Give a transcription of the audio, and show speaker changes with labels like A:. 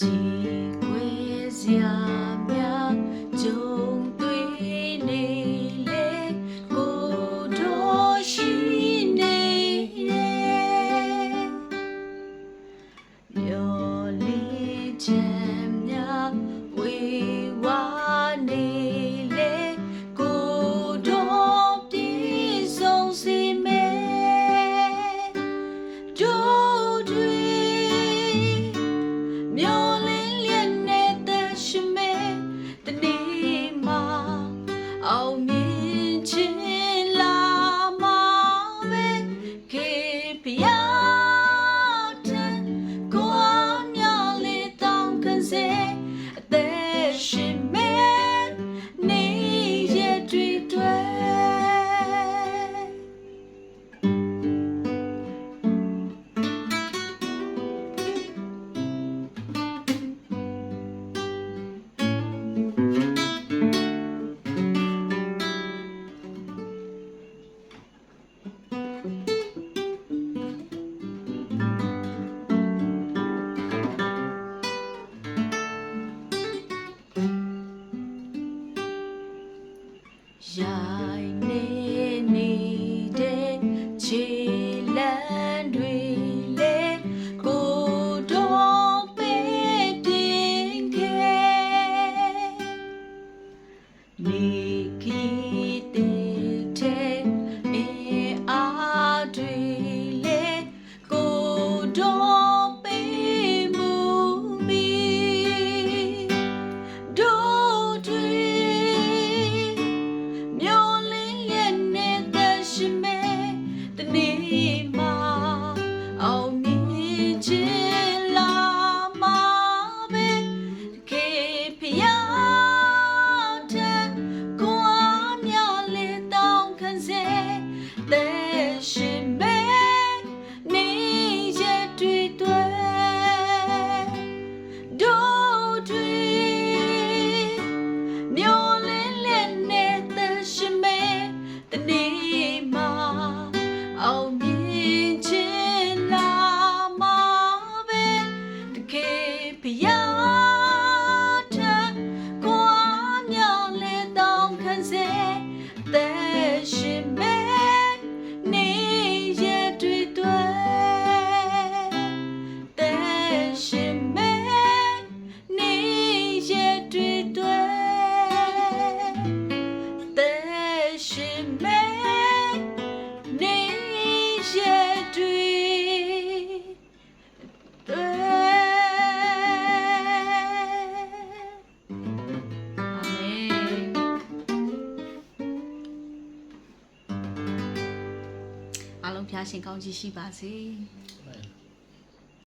A: Chỉ. ရိုင်နေနေတဲ့ခြေလမ်းတွေလေကိုတော့ပေးတင်ခဲ့နေကြီး Pihak 十八岁